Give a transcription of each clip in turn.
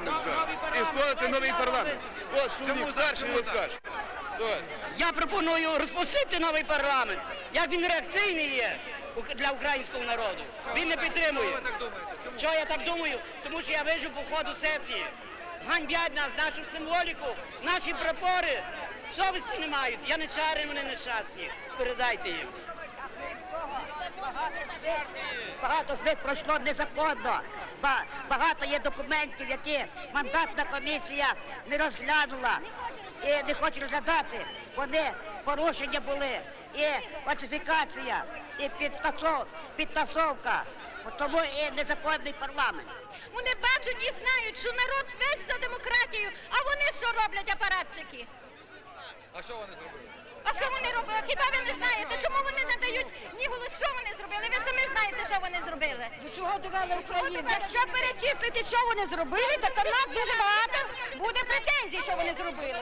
парламент зараз. І створити новий парламент. От чому старший розкаже. От. Я пропоную розпустити новий парламент. Як він реакційний є для українського народу. Він не підтримує. Чого я так думаю? Тому що я вижу по ходу сесії. Ганьбять нас, нашу символіку, наші прапори. Совісті не мають. Я не чарий, вони нещасні. Передайте їм. Багато з них пройшло незаконно. Багато є документів, які мандатна комісія не розглянула і не хоче розглядати. Вони порушення були, і фальсифікація, і підтасов, підтасовка. Тому і незаконний парламент. Вони бачать і знають, що народ весь за демократію, а вони що роблять, апаратчики? А що вони зробили? А що вони робили? Хіба ви не знаєте? Чому вони не дають ні голос? Що вони зробили? Ви самі знаєте, що вони зробили. До чого довели Україну? Якщо перечислити, що вони зробили, то в нас дуже багато буде претензій, що вони зробили.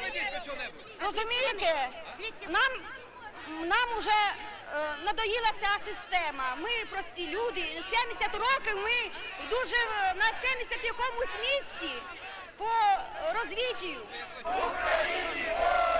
Розумієте? Нам, нам вже е, надоїла ця система. Ми прості люди. 70 років ми дуже е, на 70 якомусь місці по розвідчію. Я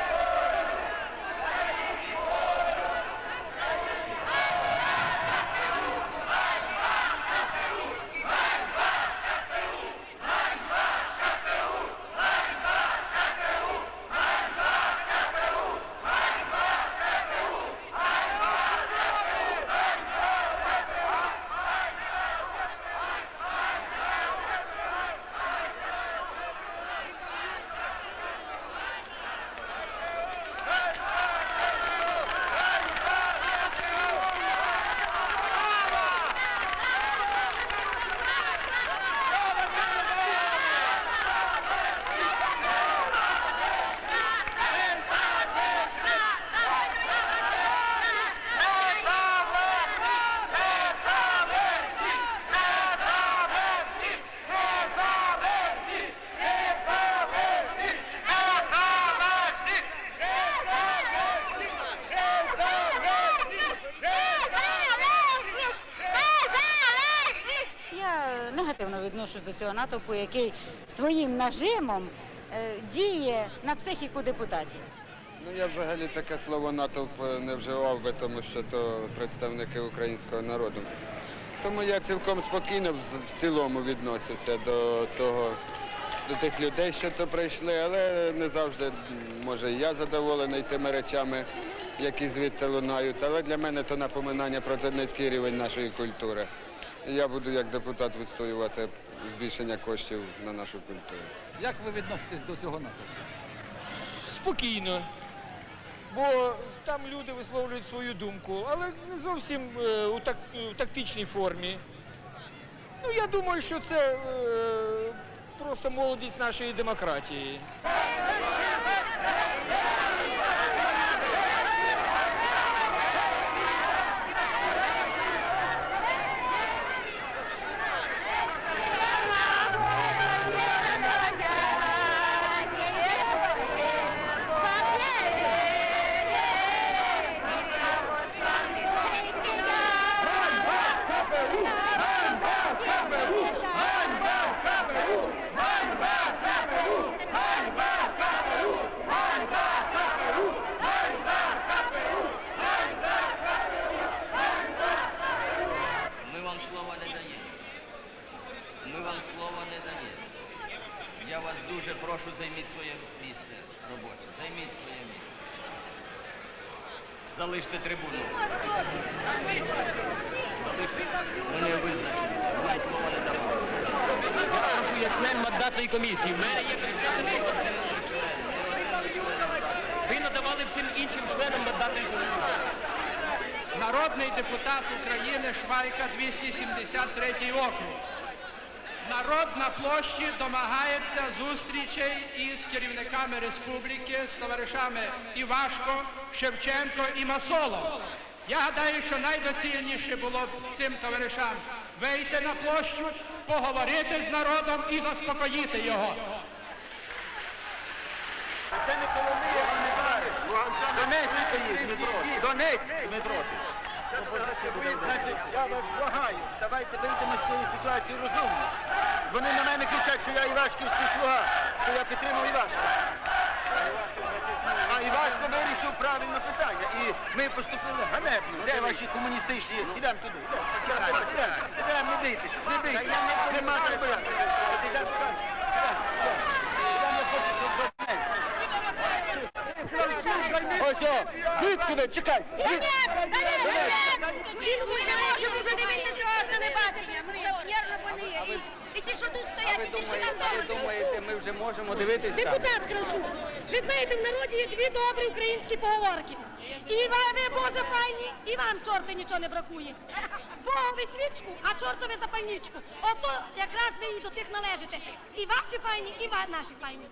негативно відношусь до цього натовпу, який своїм нажимом е, діє на психіку депутатів. Ну я взагалі таке слово натовп не вживав би, тому що то представники українського народу. Тому я цілком спокійно в, цілому відносився до того, до тих людей, що то прийшли, але не завжди, може, я задоволений тими речами, які звідти лунають. Але для мене то напоминання про низький рівень нашої культури. І я буду як депутат відстоювати збільшення коштів на нашу культуру. Як ви відноситесь до цього натовпу? спокійно. Бо там люди висловлюють свою думку, але не зовсім е, у, так, у тактичній формі. Ну, я думаю, що це е, просто молодість нашої демократії. Ми вам слова не даємо. Ми вам слова не даємо. Я вас дуже прошу, займіть своє місце робоче. Займіть своє місце. Залиште трибуну. Залиште. Не визначилися. Ми слова не давали. Прошу, я член мандатної комісії. В мене є. Ви надавали всім іншим членам мандатної комісії. Народний депутат України Швайка 273 округ. Народ на площі домагається зустрічей із керівниками республіки, з товаришами Івашко, Шевченко і Масолов. Я гадаю, що найдоцільніше було б цим товаришам вийти на площу, поговорити з народом і заспокоїти його. Це не Коломия, ви не. Донецьк. Донецьк, Дмитро. Я вас благаю, давайте вийдемо з цієї ситуації розумно. Вони на мене кричать, що я Івашківський слуга, що я підтримав Івашка. А Івашко вирішив правильне питання. І ми поступили ганебно. Де ваші комуністичні? Ідемо туди. Ідемо, не бійтеся, не бійтеся. Нема чого боятися. От ідемо сюди. Ідемо, ідемо, я хочу, щоб ви знаєте. Ось звідки ви? Чекай. Цього не. Ми нервно боліє. І ті, що тут стоять, і ті, що там думаєте, ми вже можемо дивитися? Депутат Кравчук, ви знаєте, в народі є дві добрі українські поговорки. І ви Боже файні, і вам чорти нічого не бракує. Богові свічку, а чортові запальничку. Ото якраз ви і до тих належите. І ваші файні, і наші файні.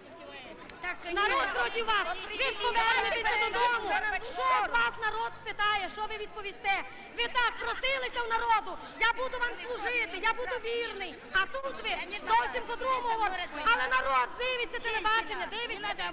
Народ проти вас. Ви ж повернетеся додому. Що вас народ спитає, що ви відповісте? Ви так просилися в народу. Я буду вам служити, я буду вірний. А тут ви зовсім по-другому. Але народ дивиться телебачення, дивиться.